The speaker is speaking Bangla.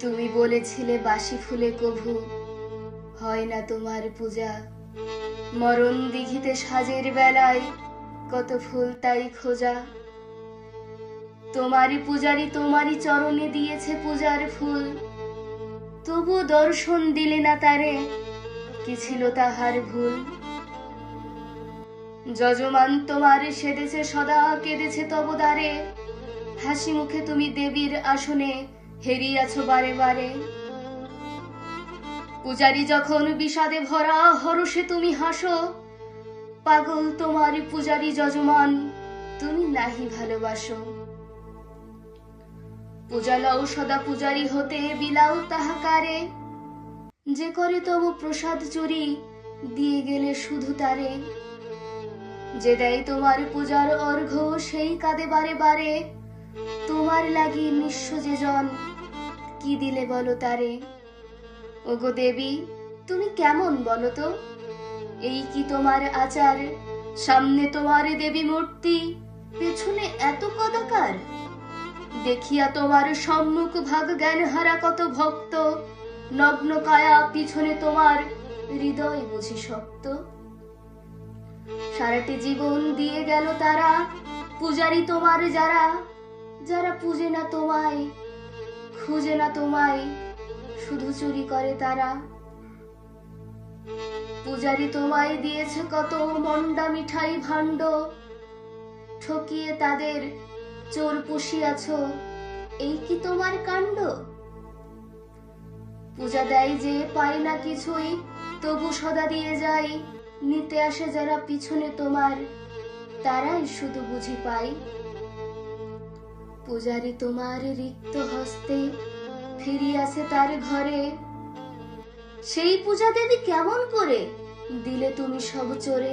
তুমি বলেছিলে বাসি ফুলে কভু, হয় না তোমার পূজা? মরণ দিঘিতে সাজের বেলায় কত ফুল তাই খোঁজা? তোমারই পূজারি তোমারই চরণে দিয়েছে পূজার ফুল। তবু দর্শন দিলে না তারে, কি ছিল তাহার ভুল? যজমান তোমার সেদেছে, সদা কেঁদেছে তব দ্বারে। হাসি মুখে তুমি দেবীর আসনে হেরিয়াছ বারে বারে। পূজারি যখন বিষাদে ভরা হরষে তুমি হাসো, পাগল তোমার পূজারি যজমান, তুমি নাহি ভালোবাসো। পূজা লও সদা পূজারি হতে বিলাও তাহাকারে। যে করে তবু প্রসাদ চুরি দিয়ে গেলে শুধু তারে। যে দেয় তোমার পূজার অর্ঘ সেই কাঁদে বারে বারে। তোমার লাগি নিঃস্ব যে জন, কি দিলে বলো তারে? ওগো দেবী, তুমি কেমন বলো তো? এই কি তোমার আচার? সামনে তোমার দেবী মূর্তি, পেছনে এত কদাকার? দেখিয়া তোমার সম্মুখ ভাগ জ্ঞান হারা কত ভক্ত, নগ্ন কায়া পিছনে তোমার হৃদয় বুঝি শক্ত। সারাটি জীবন দিয়ে গেল তারা, পূজারি তোমার যারা যারা পূজে না তোমায়, খুঁজে না তোমায়, শুধু চুরি করে তারা। পূজারি তোমায় দিয়েছে কত মন্ডা মিঠাই ভাণ্ড, ঠকিয়ে তাদের চোর পুষিয়াছ, এই কি তোমার কাণ্ড? পূজা দেয় যে পায় না কিছুই, তবু সদা দিয়ে যায়, নিতে আসে যারা পিছনে তোমার, তারাই শুধু বুঝি পায়। পূজারি তোমার রিক্ত হস্তে ফিরিয়াছে তার ঘরে। সেই পূজা দেবী কেমন করে দিলে তুমি সব চোরে?